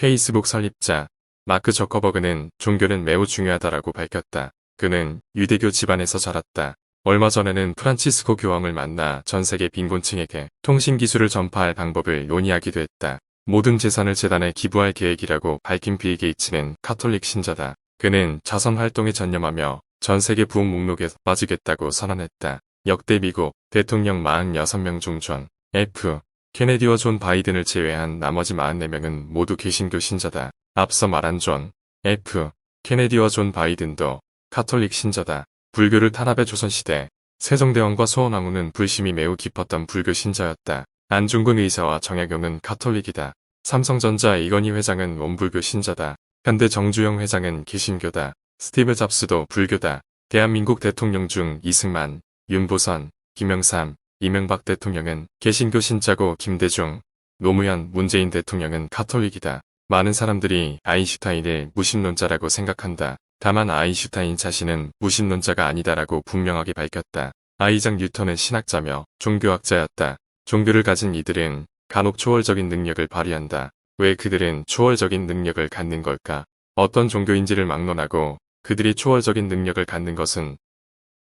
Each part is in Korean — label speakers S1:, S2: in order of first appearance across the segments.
S1: 페이스북 설립자 마크 저커버그는 종교는 매우 중요하다라고 밝혔다. 그는 유대교 집안에서 자랐다. 얼마 전에는 프란치스코 교황을 만나 전 세계 빈곤층에게 통신 기술을 전파할 방법을 논의하기도 했다. 모든 재산을 재단에 기부할 계획이라고 밝힌 빌 게이츠는 카톨릭 신자다. 그는 자선 활동에 전념하며 전 세계 부흥 목록에 빠지겠다고 선언했다. 역대 미국 대통령 46명 중존 F. 케네디와 존 바이든을 제외한 나머지 44명은 모두 개신교 신자다. 앞서 말한 존 F. 케네디와 존 바이든도 카톨릭 신자다. 불교를 탄압의 조선시대 세종대왕과 소원왕후는 불심이 매우 깊었던 불교 신자였다. 안중근 의사와 정약용은 카톨릭이다. 삼성전자 이건희 회장은 원불교 신자다. 현대 정주영 회장은 개신교다. 스티브 잡스도 불교다. 대한민국 대통령 중 이승만, 윤보선, 김영삼, 이명박 대통령은 개신교 신자고 김대중, 노무현, 문재인 대통령은 카톨릭이다. 많은 사람들이 아인슈타인을 무신론자라고 생각한다. 다만 아인슈타인 자신은 무신론자가 아니다라고 분명하게 밝혔다. 아이작 뉴턴은 신학자며 종교학자였다. 종교를 가진 이들은 간혹 초월적인 능력을 발휘한다. 왜 그들은 초월적인 능력을 갖는 걸까? 어떤 종교인지를 막론하고 그들이 초월적인 능력을 갖는 것은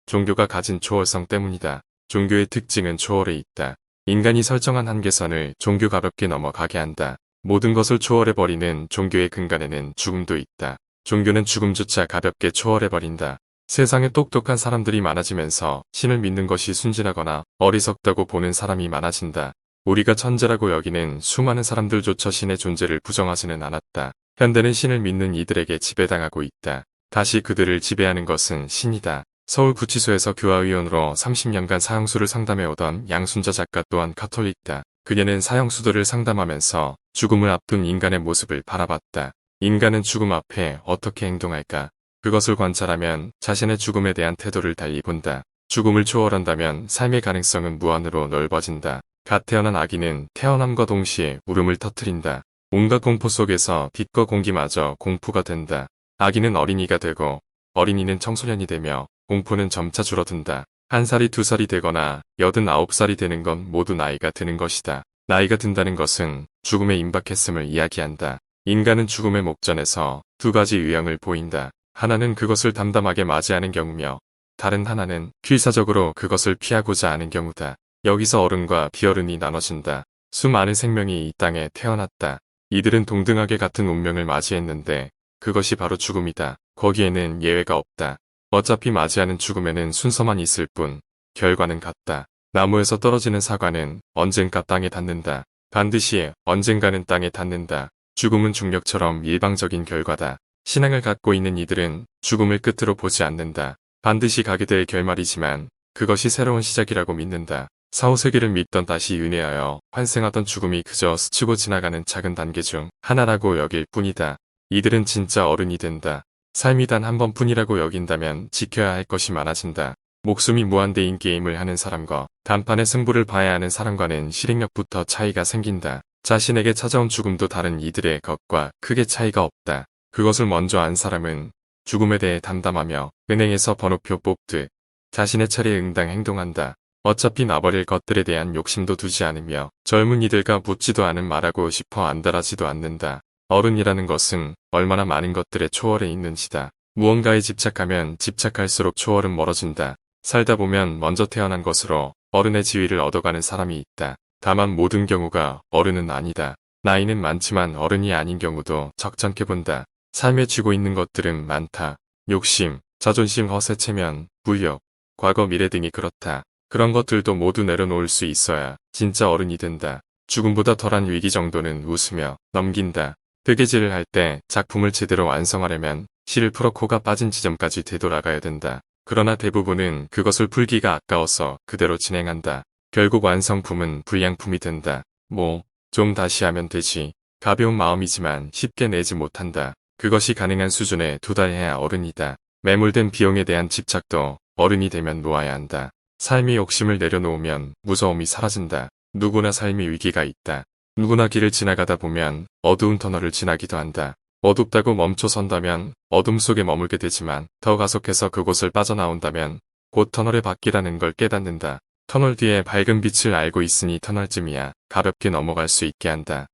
S1: 종교가 가진 초월성 때문이다. 종교의 특징은 초월에 있다. 인간이 설정한 한계선을 종교 가볍게 넘어가게 한다. 모든 것을 초월해버리는 종교의 근간에는 죽음도 있다. 종교는 죽음조차 가볍게 초월해버린다. 세상에 똑똑한 사람들이 많아지면서 신을 믿는 것이 순진하거나 어리석다고 보는 사람이 많아진다. 우리가 천재라고 여기는 수많은 사람들조차 신의 존재를 부정하지는 않았다. 현대는 신을 믿는 이들에게 지배당하고 있다. 다시 그들을 지배하는 것은 신이다. 서울구치소에서 교화위원으로 30년간 사형수를 상담해오던 양순자 작가 또한 카톨릭다. 그녀는 사형수들을 상담하면서 죽음을 앞둔 인간의 모습을 바라봤다. 인간은 죽음 앞에 어떻게 행동할까? 그것을 관찰하면 자신의 죽음에 대한 태도를 달리 본다. 죽음을 초월한다면 삶의 가능성은 무한으로 넓어진다. 갓 태어난 아기는 태어남과 동시에 울음을 터트린다. 온갖 공포 속에서 빛과 공기마저 공포가 된다. 아기는 어린이가 되고 어린이는 청소년이 되며 공포는 점차 줄어든다. 한 살이 두 살이 되거나 여든 아홉 살이 되는 건 모두 나이가 드는 것이다. 나이가 든다는 것은 죽음에 임박했음을 이야기한다. 인간은 죽음의 목전에서 두 가지 유형을 보인다. 하나는 그것을 담담하게 맞이하는 경우며 다른 하나는 필사적으로 그것을 피하고자 하는 경우다. 여기서 어른과 비어른이 나눠진다. 수많은 생명이 이 땅에 태어났다. 이들은 동등하게 같은 운명을 맞이했는데 그것이 바로 죽음이다. 거기에는 예외가 없다. 어차피 맞이하는 죽음에는 순서만 있을 뿐 결과는 같다. 나무에서 떨어지는 사과는 언젠가 땅에 닿는다. 반드시 언젠가는 땅에 닿는다. 죽음은 중력처럼 일방적인 결과다. 신앙을 갖고 있는 이들은 죽음을 끝으로 보지 않는다. 반드시 가게 될 결말이지만 그것이 새로운 시작이라고 믿는다. 사후세계를 믿던 다시 윤회하여 환생하던 죽음이 그저 스치고 지나가는 작은 단계 중 하나라고 여길 뿐이다. 이들은 진짜 어른이 된다. 삶이 단 한 번뿐이라고 여긴다면 지켜야 할 것이 많아진다. 목숨이 무한대인 게임을 하는 사람과 단판의 승부를 봐야 하는 사람과는 실행력부터 차이가 생긴다. 자신에게 찾아온 죽음도 다른 이들의 것과 크게 차이가 없다. 그것을 먼저 안 사람은 죽음에 대해 담담하며 은행에서 번호표 뽑듯 자신의 차례에 응당 행동한다. 어차피 나버릴 것들에 대한 욕심도 두지 않으며 젊은이들과 묻지도 않은 말하고 싶어 안달하지도 않는다. 어른이라는 것은 얼마나 많은 것들에 초월해 있는지다. 무언가에 집착하면 집착할수록 초월은 멀어진다. 살다 보면 먼저 태어난 것으로 어른의 지위를 얻어가는 사람이 있다. 다만 모든 경우가 어른은 아니다. 나이는 많지만 어른이 아닌 경우도 적잖게 본다. 삶에 쥐고 있는 것들은 많다. 욕심, 자존심 허세 체면, 무력, 과거 미래 등이 그렇다. 그런 것들도 모두 내려놓을 수 있어야 진짜 어른이 된다. 죽음보다 덜한 위기 정도는 웃으며 넘긴다. 뜨개질을 할 때 작품을 제대로 완성하려면 실을 풀어 코가 빠진 지점까지 되돌아가야 된다. 그러나 대부분은 그것을 풀기가 아까워서 그대로 진행한다. 결국 완성품은 불량품이 된다. 뭐, 좀 다시 하면 되지. 가벼운 마음이지만 쉽게 내지 못한다. 그것이 가능한 수준에 도달해야 어른이다. 매몰된 비용에 대한 집착도 어른이 되면 놓아야 한다. 삶의 욕심을 내려놓으면 무서움이 사라진다. 누구나 삶의 위기가 있다. 누구나 길을 지나가다 보면 어두운 터널을 지나기도 한다. 어둡다고 멈춰 선다면 어둠 속에 머물게 되지만 더 가속해서 그곳을 빠져나온다면 곧 터널의 밖이라는 걸 깨닫는다. 터널 뒤에 밝은 빛을 알고 있으니 터널쯤이야 가볍게 넘어갈 수 있게 한다.